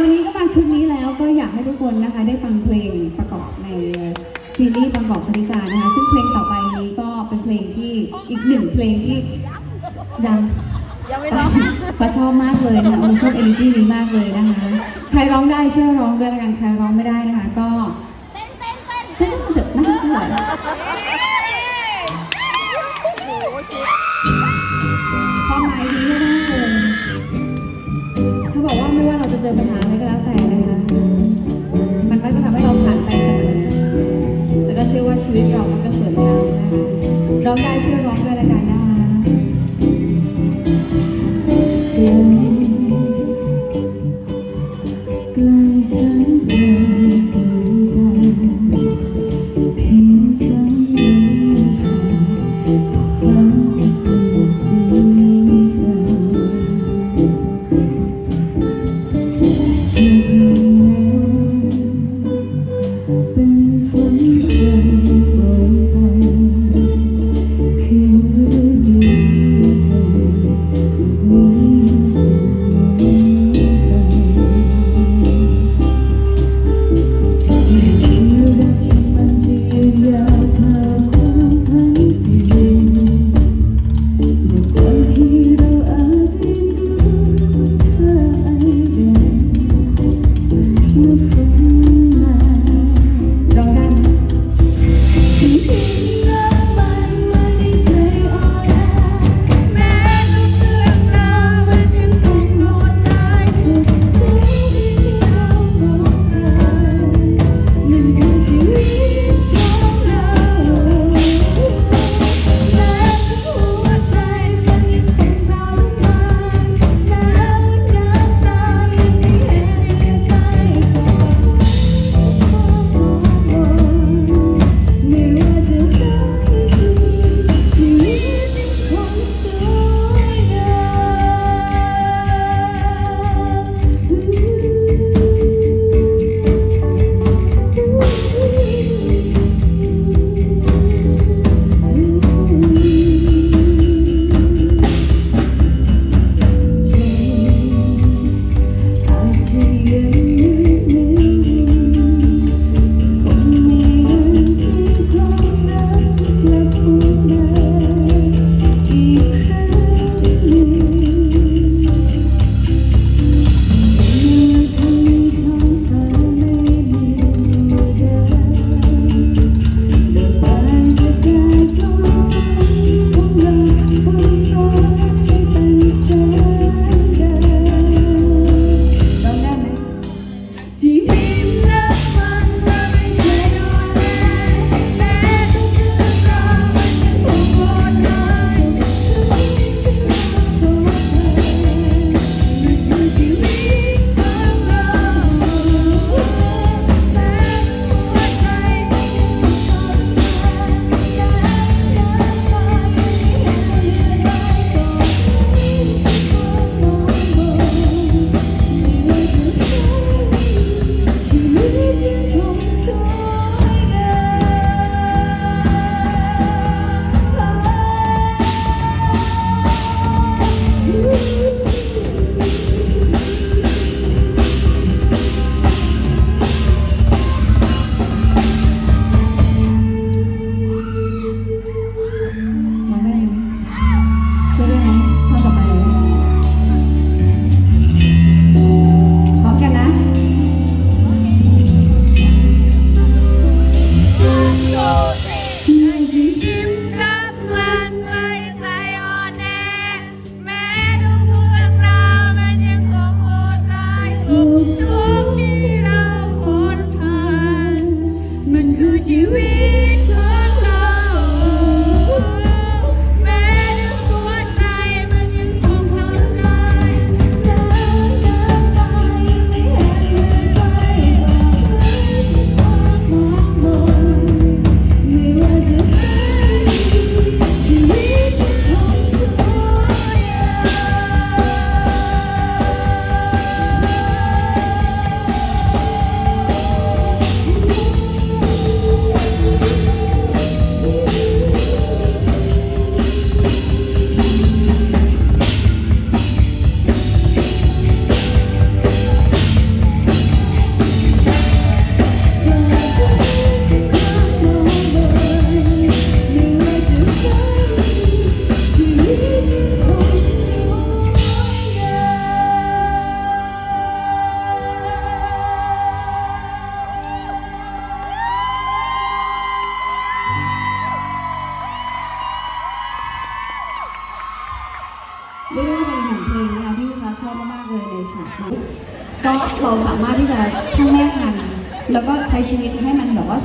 วันนี้ก็มาชุดนี้แล้วก็อยากให้ทุกคนนะคะได้ฟังเพลงประกอบในซีรีส์บางกอกคณิกานะคะ ซึ่งเพลงต่อไปนี้ก็เป็นเพลงที่อีกหนึ่งเพลงที่ดังยังไม่ร้องปาชอบมากเลยนะคะมีชอบเอเนจีนี้มากเลยนะคะ ใครร้องได้ช่วยร้องด้วยละกันใครร้องไม่ได้นะคะ ก็เต้นเต้นเต้นเต้นเถอะนะคะเถอ เจะเจอปัญหาอะไรก็แล้วแต่นะคะ มันก็จะทำให้เราผ่านไปเสมอแล้วก็เชื่อว่าชีวิตเรามันก็สวยงามนะคะร้องได้ช่วยร้องด้วยละกัน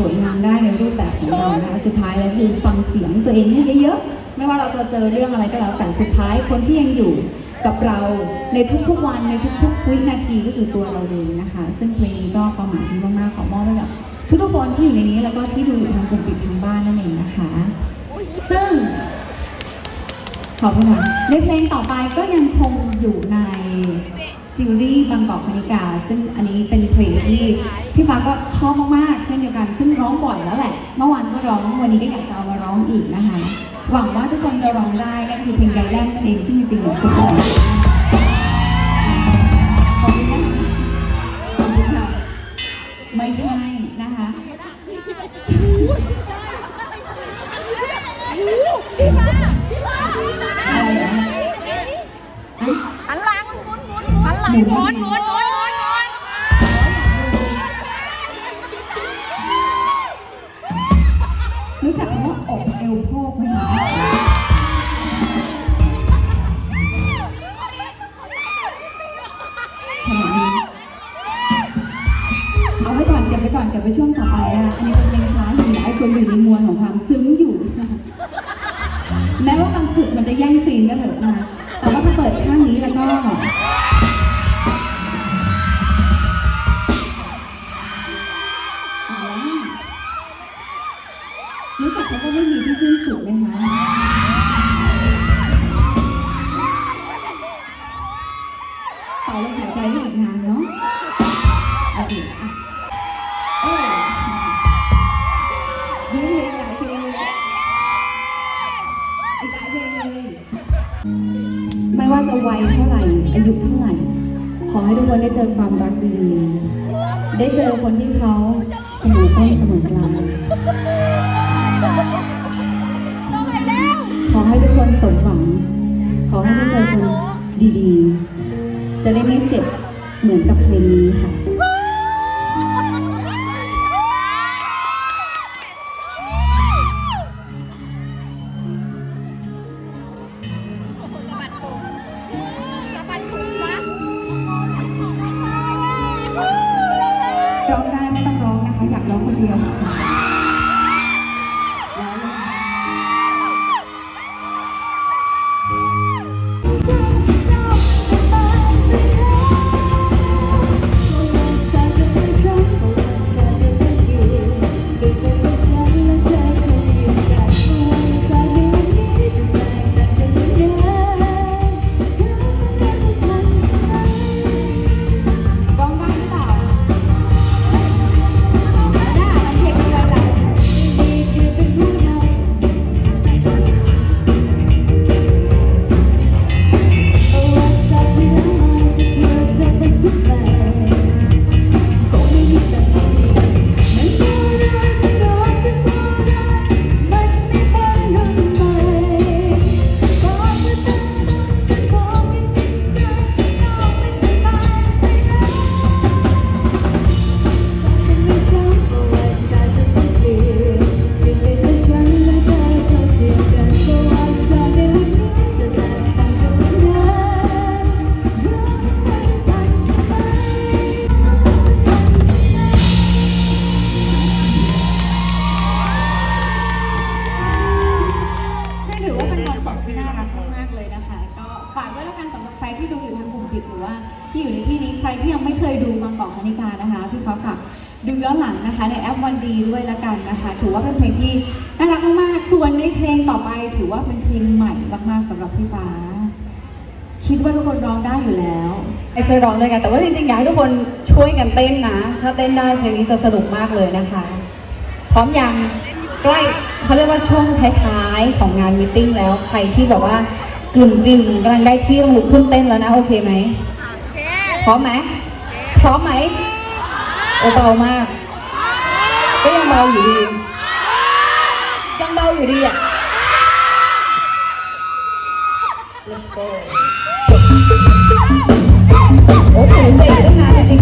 สวยงามได้ในรูปแบบของเรานะคะสุดท้ายแล้วคือฟังเสียงตัวเองให้เยอะๆไม่ว่าเราจะเจอเรื่องอะไรก็แล้วแต่สุดท้ายคนที่ยังอยู่กับเราในทุกๆวันในทุกๆวินาทีก็คือตัวเราเองนะคะ ซึ่งเพลงนี้ก็ความหมายดีมากๆขอมอบให้กับทุกๆคนที่อยู่ในนี้แล้วก็ที่ดูอยู่ทางกลุ่มปิดทางบ้านนั่นเองนะคะ ซึ่งขอบคุณค่ะในเพลงต่อไปก็ยังคงอยู่ใน ซีรีส์บางกอกคณิกา ซึ่งอันนี้เป็นเพลงที่พี่ฟ้าก็ชอบมากๆ เช่นเดียวกัน ซึ่งร้องบ่อยแล้วแหละ เมื่อวานก็ร้อง วันนี้ก็อยากจะเอามาร้องอีกนะคะ หวังว่าทุกคนจะร้องได้นั่นคือเพลงไกแลมนั่นเอง ซึ่งจริงๆหนูคุณร้องได้ขอบคุณนะคะขอบคุณค่ะไม่ใช่ หมุนหมุนหมุนหมุนหมุนรู้จักคำว่าอกเอวโพกไหมคะ นหลังนะคะในแอปวันดีด้วยละกันนะคะ ถือว่าเป็นเพลงที่น่ารักมากๆส่วนในเพลงต่อไปถือว่าเป็นเพลงใหม่มากๆสำหรับพี่ฟ้า คิดว่าทุกคนร้องได้อยู่แล้วให้ช่วยร้องด้วยกัน แต่ว่าจริงๆอยากให้ทุกคนช่วยกันเต้นนะ ถ้าเต้นได้เพลงนี้จะสนุกมากเลยนะคะ พร้อมยังใกล้เขาเรียกว่าช่วงท้ายๆของงานมตติ팅แล้วใครที่แบบว่ากลุ่มกลิ่มกำลังได้ที่ต้องลุกขึ้นเต้นแล้วนะโอเคไหมโอเคพร้อมไหมพร้อมไหมโอเบามาก ก็ยังเบาอยู่ดียังเบาอยู่ดีอะ Let's go โอ้โหเด็กตั้งนานจริ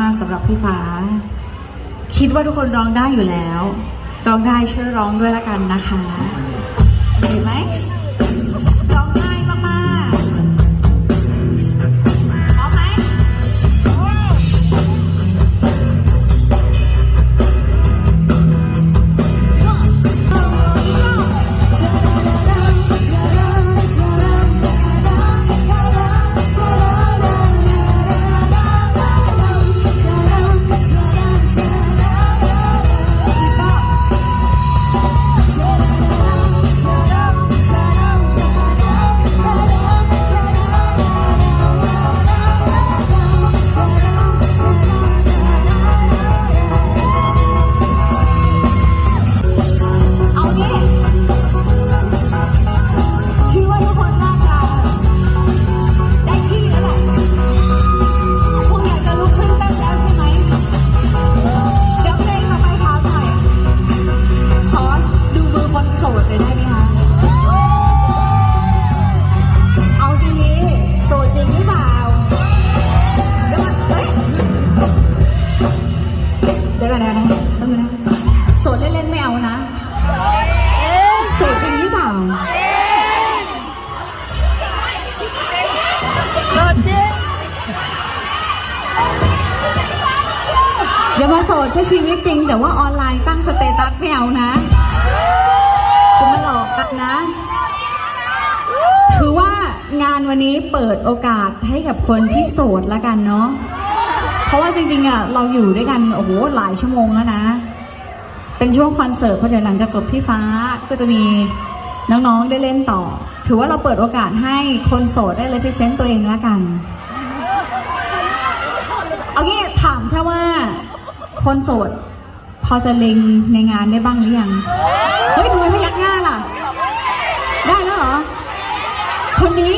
มากๆสำหรับพี่ฟ้า คิดว่าทุกคนร้องได้อยู่แล้ว ร้องได้ช่วยร้องด้วยละกันนะคะ ถือว่างานวันนี้เปิดโอกาสให้กับคนที่โสดละกันเนาะ เพราะว่าจริงๆอะเราอยู่ด้วยกันโอ้โหหลายชั่วโมงแล้วนะ เป็นช่วงคอนเสิร์ตเพราะเดี๋ยวหลังจากจบพี่ฟ้าก็จะมีน้องๆได้เล่นต่อ ถือว่าเราเปิดโอกาสให้คนโสดได้เลยพรีเซนต์ตัวเองละกัน เอางี้ถามแค่ว่า คนโสดพอจะเล็งในงานได้บ้างหรือยัง เฮ้ยทำไมไม่ยักหน้าล่ะ ได้แล้วเหรอ คนนี้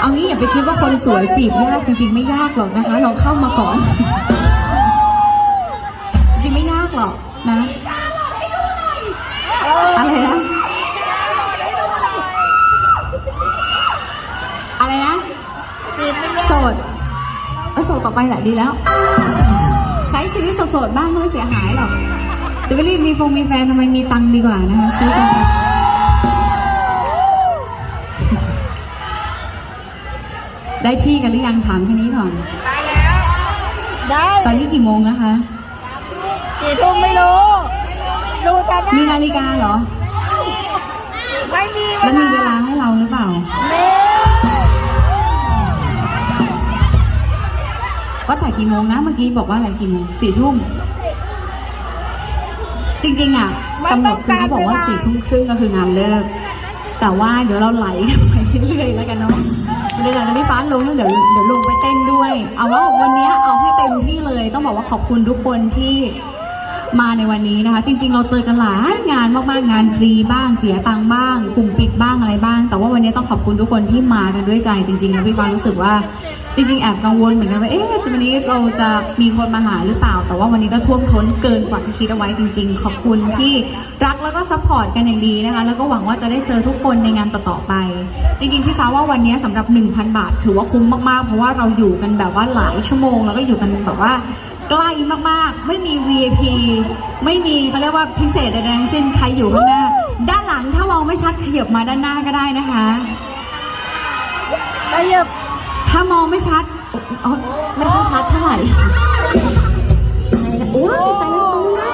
เอางี้อย่าไปคิดว่าคนสวยจีบยากจริงๆไม่ยากหรอกนะคะลองเข้ามาก่อน จริงไม่ยากหรอกนะอะไรนะอะไรนะโสดโสดต่อไปแหละดีแล้ว ใช้ชีวิตโสดๆบ้างไม่เสียหายหรอก จะไปรีบมีฟงมีแฟนทำไมมีตังค์ดีกว่านะคะชีวิตเราได้ที่กันหรือยังถามแค่นี้ก่อน ได้ตอนนี้กี่โมงนะคะ กี่ทุ่มไม่รู้ดูแต่หน้ามีนาฬิกาเหรอ ไม่มีแล้วมีเวลาให้เราหรือเปล่าเน่ก็แต่กี่โมงนะเมื่อกี้บอกว่าอะไรกี่โมงสี่ทุ่ม จริงๆอะกำหนดคือเขาบอกว่าสี่ทุ่มครึ่งก็คืองานเลิก แต่ว่าเดี๋ยวเราไหลกันไปเรื่อยๆแล้วกันเนาะเดี๋ยวหลังจากพี่ฟ้าลงแล้วเดี๋ยวเดี๋ยวลงไปเต้นด้วย เอาว่าวันเนี้ยเอาให้เต็มที่เลย ต้องบอกว่าขอบคุณทุกคนที่ มาในวันนี้นะคะ จริง ๆ เราเจอกันหลายงานมากๆงานฟรีบ้างเสียตังค์บ้าง กลุ่มปิดบ้างอะไรบ้าง แต่ว่าวันนี้ต้องขอบคุณทุกคนที่มากันด้วยใจจริงๆแล้วพี่ฟ้ารู้สึกว่าจริง ๆ แอบกังวลเหมือนกันว่าเอ๊ะจะวันนี้เราจะมีคนมาหาหรือเปล่า แต่ว่าวันนี้ก็ท่วมท้นเกินกว่าที่คิดเอาไว้จริง ๆ ขอบคุณที่รักแล้วก็ซัพพอร์ตกันอย่างดีนะคะ แล้วก็หวังว่าจะได้เจอทุกคนในงานต่อๆไป จริง ๆ พี่ฟ้าว่าวันนี้สำหรับ 1,000 บาท ถือว่าคุ้มมากๆ เพราะว่าเราอยู่กันแบบว่าหลายชั่วโมง แล้วก็อยู่กันแบบว่า ใกล้มากๆ ไม่มี VIP ไม่มีเขาเรียกว่าพิเศษใดๆทั้งสิ้นใครอยู่ข้างหน้า ด้านหลังถ้ามองไม่ชัดขยับมาด้านหน้าก็ได้นะคะ ขยับถ้ามองไม่ชัดอ๋อไม่ค่อยชัดเท่าไหร่โอ้ยตายแล้วตรงหน้า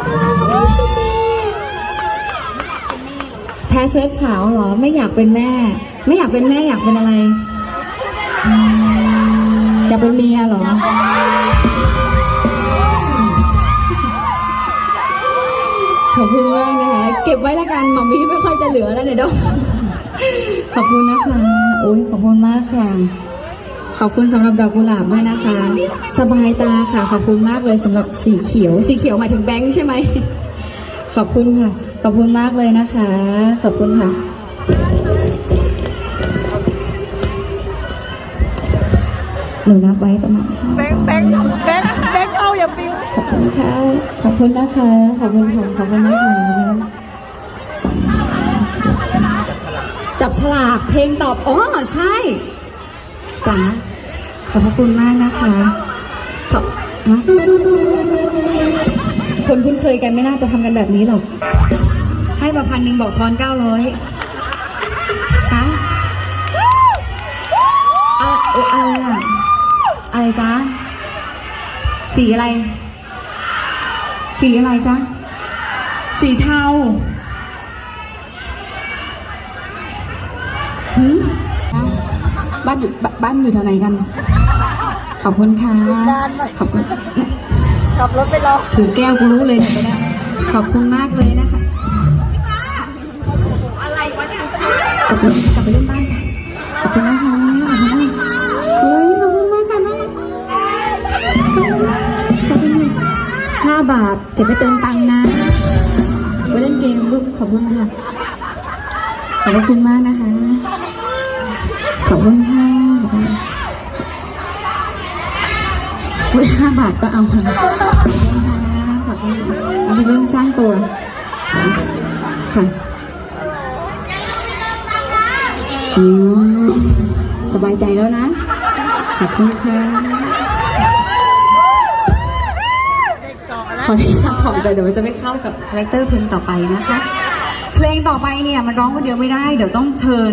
แพ้เชิ้ตขาวเหรอ ไม่อยากเป็นแม่ ไม่อยากเป็นแม่อยากเป็นอะไร อยากเป็นเมียเหรอ ขอบคุณมากนะคะ เก็บไว้ละกันหมามีไม่ค่อยจะเหลือแล้วเนี่ยเดอกขอบคุณนะคะโอ้ยขอบคุณมากค่ะ ขอบคุณสำหรับดอกกุหลาบด้วยนะคะ สบายตาค่ะ ขอบคุณมากเลยสำหรับสีเขียว สีเขียวหมายถึงแบงค์ใช่ไหมขอบคุณค่ะ ขอบคุณมากเลยนะคะ ขอบคุณค่ะหนูนับไว้ประมาณแบงค์แบงค์แบงค์แบงค์เอาอย่าปิว ขอบคุณค่ะ ขอบคุณนะคะ ขอบคุณค่ะ ขอบคุณนะคะสองจับฉลากเพลงตอบ อ๋อ ใช่จ๋าขอบพระคุณมากนะคะขอบคนคุ้นเคยกันไม่น่าจะทำกันแบบนี้หรอก ให้มาพันหนึ่งบอกทอนเก้าร้อยฮะอะไรอะไรอะอะไรจ๊ะสีอะไร สีอะไรจ๊ะ สีเทาหืมบ้านอยู่บบ้านอยู่แถวไหนกัน ขอบคุณค่ะขอบคุณขับรถไปรอถือแก้วกูรู้เลยเนี่ยไปแล้วขอบคุณมากเลยนะคะอะไรวะเนี่ยกลับไปกลับไปเล่นบ้าน บาท เก็บไปเติมตังค์นะไปเล่นเกมลูกขอบคุณค่ะ ขอบคุณมากนะคะ ขอบคุณค่ะขอบคุณค่ะอุ๊ยห้าบาทก็เอาค่ะขอบคุณค่ะขอบคุณค่ะเอาไปเรื่องสร้างตัว ค่ะอ๋อสบายใจแล้วนะ ขอบคุณค่ะ ขออนุญาตถ่อไปเดี๋ยวมันจะไม่เข้ากับคาแรคเตอร์เพลงต่อไปนะคะ เพลงต่อไปเนี่ยมันร้องคนเดียวไม่ได้ เดี๋ยวต้องเชิญ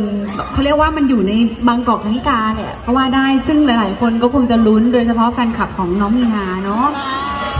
เขาเรียกว่ามันอยู่ในบางกอกธนิกาแหละเพราะว่าได้ซึ่งหลาย ๆ คนก็คงจะลุ้นโดยเฉพาะแฟนคลับของน้องมีนาเนาะ